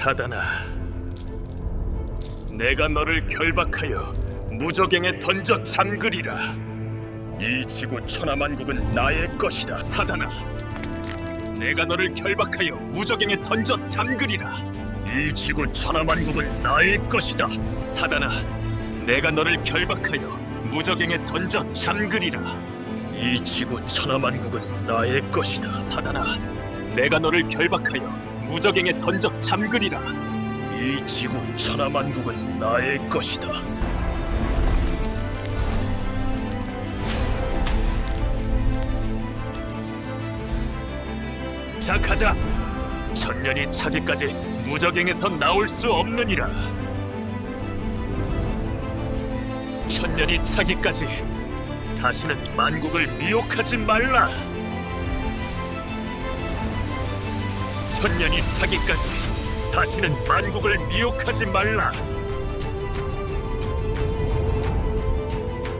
사단아, 내가 너를 결박하여 무적행에 던져 잠그리라. 이 지구 천하만국은 나의 것이다, 사단아. 내가 너를 결박하여 무적행에 던져 잠그리라. 이 지구 천하만국은 나의 것이다, 사단아. 내가 너를 결박하여 무적행에 던져 잠그리라. 이 지구 천하만국은 나의 것이다, 사단아. 내가 너를 결박하여 무적행에 던져 잠그리라. 이 지구 천하만국은 나의 것이다. 자 가자. 천년이 차기까지 무적행에서 나올 수 없느니라. 천년이 차기까지 다시는 만국을 미혹하지 말라. 천년이 차기까지 다시는 만국을 미혹하지 말라.